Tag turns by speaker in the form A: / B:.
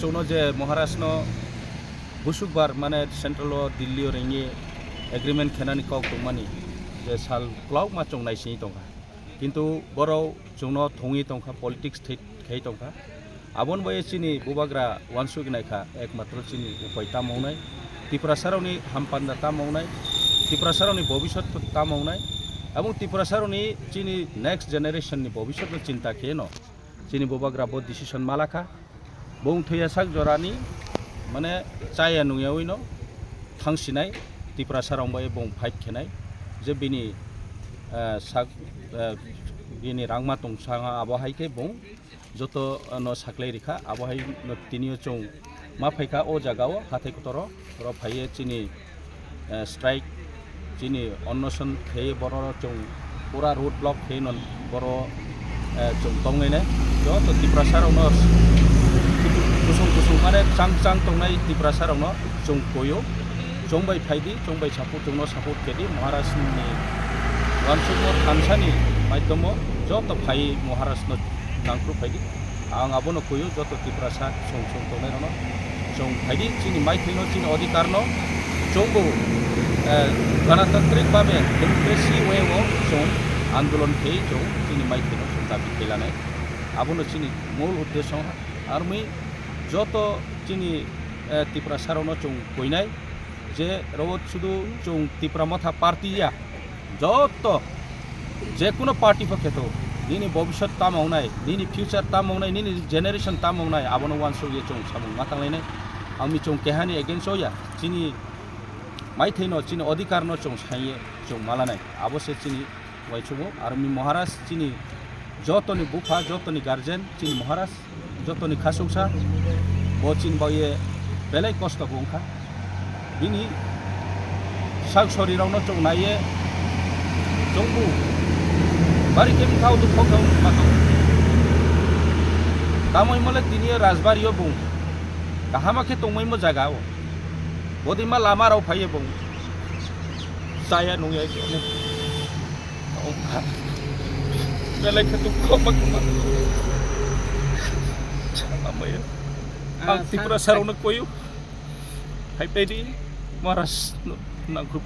A: ચૂનો જે મહારાષ્ટ્રનો ભૂસુકભાર મને સેન્ટ્રલો દિલ્હીઓ રહીએ એગ્રીમેન્ટ ખેનાની કોક મની જે સાલ ક્લાઉકમાં ચોંગનાઈ સિંહ ટંકા কিন্তু বড় চৌন থি টংখা পলিটিক্স খেয়ে টংখা আবন বয়ে চিনি, বুবাগ্রা ওয়ানসুক নাইখা, একমাত্র চিনি, উপায় তা মাওনাই ত্রিপুরাসারনি হামপান্দা তা মাওনাই ত্রিপুরাসারনি ভবিষ্যৎ তা মাওনাই এবং ত্রিপুরাসারনি চিনি নেক্সট জেনারেশননি ভবিষ্যৎ চিন্তা খেয়ে ন। চিনি বুবাগ্রা বহুত ডিসিশন মালাখা। bong thuya sak jorani mane chaya nungya uino thangsinai tipra sarang bai bong phait khenai je bini sak bini rangma tong sanga abahai ke bong joto no saklai rikha abahai no tinio chong ma phaika o jagao hathai kotoro ro phaiye chini strike যিনি অন্বেষণ খেয়ে বড় চৌ পুরা root block খেয়ে বড় চৌ তঙ্গে নেয় তো তীব্র সার गुसुं गुसुं माने चां चां दंनाय ত্রিপুরা सारावनो जों गयो जंबाय फायदि जंबाय सापर्ट जोंनो सापर्ट केदि महाराष्ट्रनि वानसुकमो थानसानि माध्यम যত ফাই মহারাষ্ট্র नांख्रु फायदि आं आबोनो गयो যত ত্রিপুরা सा सं सं दंनायनो जों फायदि चिनि माइथैनो चिनि अधिकारनो जोंबो गणतांत्रिक भावे डेमोक्रेसि वेआव जों आन्दोलन खेयै जों चिनि माइथैनो जों दाबि खेलानाय आबोनो चिनि मूल उद्देश्य আর যত চিনি ᱡᱚᱛᱚ ᱪᱤᱱᱤ ᱛᱤᱯᱨᱟ ᱥᱟᱨᱚᱱᱚ যে ᱠᱚᱭᱱᱟᱭ শুধু চৌ ত্রিপুরা ᱪᱚᱝ পার্টি ইয়া। যত যে কোনো পার্টি পক্ষে তো, নিনি ভবিষ্যৎ তাম হওনাই নিনি ফিউচার তাম হওনাই নিনি জেনারেশন তাম হওনাই আবনো ওয়ান সৌ ইয়ে চৌ সামু মাতালাইনাই আমি চৌ কেহানি এগেনস্ট ইয়া, চিনি মাইথেন চিনি অধিকার ন চৌ সাইয়ে চৌ মালানাই আবশ্যক চিনি ওয়াই চৌ আর মহারাজ, চিনি যতনি বুফা, যতনি গার্জেন চিনি মহারাজ। বায়ে বেলাই কষ্ট বুংখা বিনি সাগ শরীরাवनो চৌ নাইয়ে জংবু বাড়ি কেম খাও, দুঃখ খাও মাখাও তামই মলে তিনি রাজবাড়িও বুং কাহামাখে তংমইমো জায়গাও বদিমা লামারাও ফাইয়ে বুং saya nunggu aja nih. ang Tripura Sarawak na kuyo. Hai pedi maras na grupo.